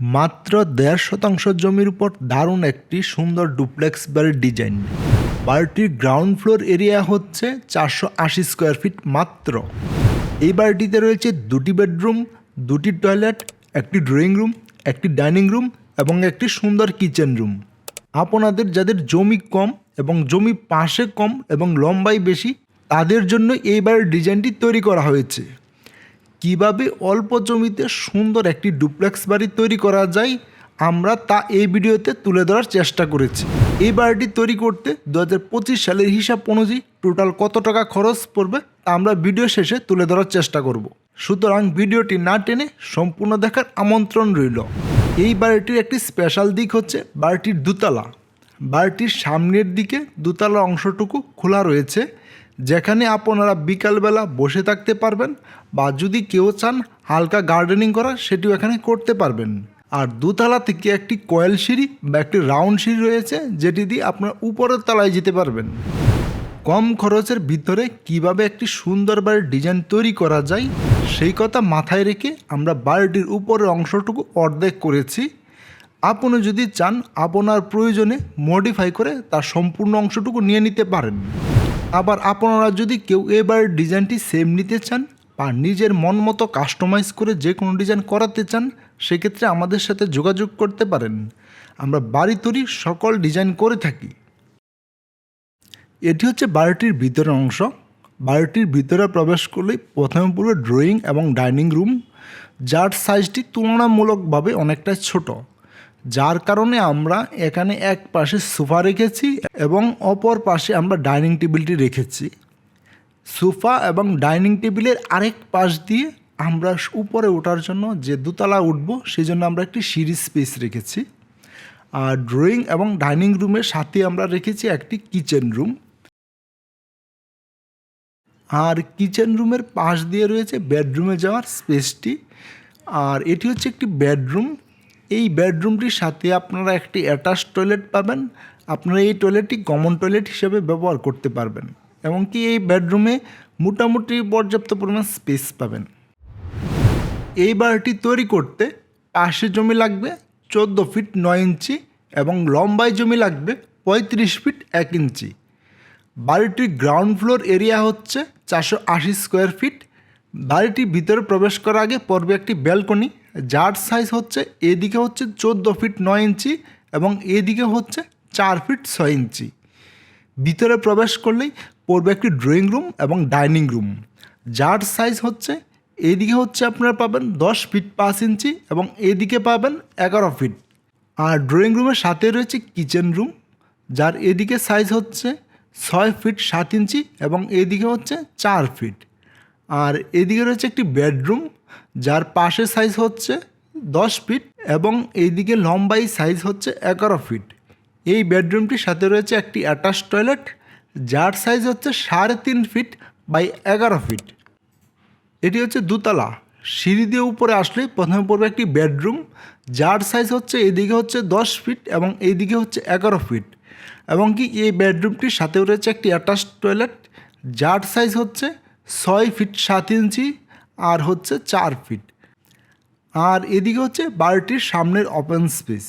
মাত্র দেড় শতাংশ জমির উপর দারুণ একটি সুন্দর ডুপ্লেক্স বাড়ির ডিজাইন। বাড়িটির গ্রাউন্ড ফ্লোর এরিয়া হচ্ছে চারশো আশি স্কোয়ার ফিট মাত্র। এই বাড়িটিতে রয়েছে দুটি বেডরুম, দুটি টয়লেট, একটি ড্রয়িং রুম, একটি ডাইনিং রুম এবং একটি সুন্দর কিচেন রুম। আপনাদের যাদের জমি কম এবং জমি পাশে কম এবং লম্বাই বেশি, তাদের জন্য এই বাড়ির ডিজাইনটি তৈরি করা হয়েছে। কীভাবে অল্প জমিতে সুন্দর একটি ডুপ্লেক্স বাড়ি তৈরি করা যায়, আমরা তা এই ভিডিওতে তুলে ধরার চেষ্টা করেছি। এই বাড়িটি তৈরি করতে দু হাজার পঁচিশ সালের হিসাব অনুযায়ী টোটাল কত টাকা খরচ পড়বে, তা আমরা ভিডিও শেষে তুলে ধরার চেষ্টা করব। সুতরাং ভিডিওটি না টেনে সম্পূর্ণ দেখার আমন্ত্রণ রইল। এই বাড়িটির একটি স্পেশাল দিক হচ্ছে বাড়িটির দুতলা। বাড়িটির সামনের দিকে দুতলা অংশটুকু খোলা রয়েছে। যেখানে আপনারা বিকালবেলা বসে থাকতে পারবেন বা যদি কেউ চান হালকা গার্ডেনিং করা সেটিও এখানে করতে পারবেন। আর দুতলা থেকে একটি কয়েল সিঁড়ি বা একটি রাউন্ড সিঁড়ি রয়েছে, যেটি দিয়ে আপনারা উপরের তলায় যেতে পারবেন। কম খরচের ভিতরে কীভাবে একটি সুন্দর বাড়ির ডিজাইন তৈরি করা যায়, সেই কথা মাথায় রেখে আমরা বাড়িটির উপরের অংশটুকু অর্ধেক করেছি। আপনি যদি চান, আপনার প্রয়োজনে মডিফাই করে তার সম্পূর্ণ অংশটুকু নিয়ে নিতে পারেন। আবার আপনারা যদি কেউ এবার ডিজাইনটি সেম নিতে চান বা নিজের মন মতো কাস্টমাইজ করে যে কোনো ডিজাইন করাতে চান, সেক্ষেত্রে আমাদের সাথে যোগাযোগ করতে পারেন। আমরা বাড়ি তৈরি সকল ডিজাইন করে থাকি। এটি হচ্ছে বাড়িটির ভিতরের অংশ। বাড়িটির ভিতরে প্রবেশ করলেই প্রথমে পুরো ড্রয়িং এবং ডাইনিং রুম যার সাইজটি তুলনামূলকভাবে অনেকটা ছোট। যার কারণে আমরা এখানে এক পাশে সোফা রেখেছি এবং অপর পাশে আমরা ডাইনিং টেবিলটি রেখেছি। সোফা এবং ডাইনিং টেবিলের আরেক পাশ দিয়ে আমরা উপরে ওঠার জন্য যে দোতলা উঠবো সেই জন্য আমরা একটি সিঁড়ি স্পেস রেখেছি। আর ড্রয়িং এবং ডাইনিং রুমের সাথে আমরা রেখেছি একটি কিচেন রুম। আর কিচেন রুমের পাশ দিয়ে রয়েছে বেডরুমে যাওয়ার স্পেসটি। আর এটি হচ্ছে একটি বেডরুম। এই বেডরুমটির সাথে আপনারা একটি অ্যাটাচ টয়লেট পাবেন। আপনারা এই টয়লেটটি কমন টয়লেট হিসেবে ব্যবহার করতে পারবেন এমনকি এই বেডরুমে মোটামুটি পর্যাপ্ত পরিমাণ স্পেস পাবেন। এই বাড়িটি তৈরি করতে পাশে জমি লাগবে, চোদ্দ ফিট নয় ইঞ্চি এবং লম্বায় জমি লাগবে পঁয়ত্রিশ ফিট এক ইঞ্চি। বাড়িটির গ্রাউন্ড ফ্লোর এরিয়া হচ্ছে চারশো আশি স্কোয়ার ফিট। বাড়িটির ভিতরে প্রবেশ করার আগে পড়বে একটি ব্যালকনি যার সাইজ হচ্ছে এদিকে হচ্ছে চোদ্দ ফিট নয় ইঞ্চি এবং এদিকে হচ্ছে চার ফিট ছয় ইঞ্চি। ভিতরে প্রবেশ করলেই পড়বে একটি ড্রয়িং রুম এবং ডাইনিং রুম যার সাইজ হচ্ছে এদিকে হচ্ছে আপনারা পাবেন দশ ফিট পাঁচ ইঞ্চি এবং এদিকে পাবেন এগারো ফিট আর ড্রয়িং রুমের সাথে রয়েছে কিচেন রুম যার এদিকে সাইজ হচ্ছে ছয় ফিট সাত ইঞ্চি এবং এদিকে হচ্ছে চার ফিট আর এদিকে রয়েছে একটি বেডরুম, যার পাশে সাইজ হচ্ছে দশ ফিট এবং এইদিকে লম্বাই সাইজ হচ্ছে এগারো ফিট এই বেডরুমটির সাথে রয়েছে একটি অ্যাটাচ টয়লেট যার সাইজ হচ্ছে সাড়ে তিন ফিট বাই এগারো ফিট এটি হচ্ছে দুতলা। সিঁড়ি দিয়ে উপরে আসলে প্রথমে পড়বে একটি বেডরুম, যার সাইজ হচ্ছে এদিকে হচ্ছে দশ ফিট এবং এইদিকে হচ্ছে এগারো ফিট এবং কি এই বেডরুমটির সাথেও রয়েছে একটি অ্যাটাচ টয়লেট যার সাইজ হচ্ছে ছয় ফিট সাত ইঞ্চি আর হচ্ছে চার ফিট। আর এদিকে হচ্ছে বাড়িটির সামনের ওপেন স্পেস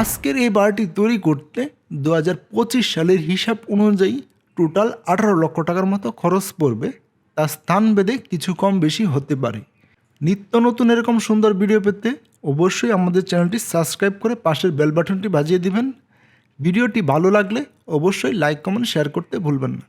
আজকের এই বাড়িটি তৈরি করতে দু হাজার পঁচিশ সালের হিসাব অনুযায়ী টোটাল আঠারো লক্ষ টাকার মতো খরচ পড়বে। তা স্থান ভেদে কিছু কম বেশি হতে পারে। নিত্য নতুন এরকম সুন্দর ভিডিও পেতে অবশ্যই আমাদের চ্যানেলটি সাবস্ক্রাইব করে পাশের বেল বাটনটি বাজিয়ে দিবেন। ভিডিওটি ভালো লাগলে অবশ্যই লাইক কমেন্ট শেয়ার করতে ভুলবেন না।